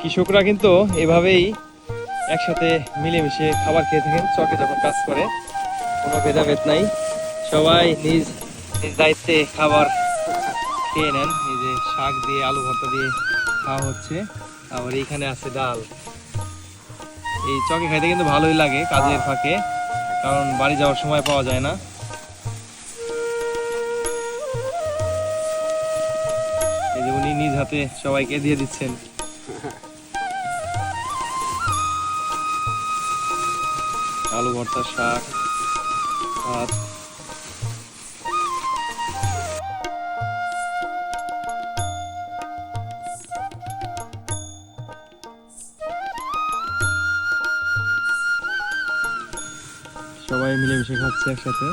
কৃষকরা কিন্তু এভাবেই একসাথে মিলেমিশে খাবার খেয়ে থাকেন, চকে যখন কাজ করে, কোনো ভেদাভেদ নাই। সবাই নিজ নিজ দায়িত্বে খাবার খেয়ে নেন। এই যে শাক দিয়ে, আলু ভর্তা দিয়ে খাওয়া হচ্ছে। আবার এইখানে আছে ডাল। এই চকে খাইতে কিন্তু ভালোই লাগে কাজের ফাঁকে, কারণ বাড়ি যাওয়ার সময় পাওয়া যায় না। এই যে উনি নিজ হাতে সবাইকে দিয়ে দিচ্ছেন। আলু ভর্তা শাক ভাত। সবাই মিলেমিশে খাচ্ছে একসাথে।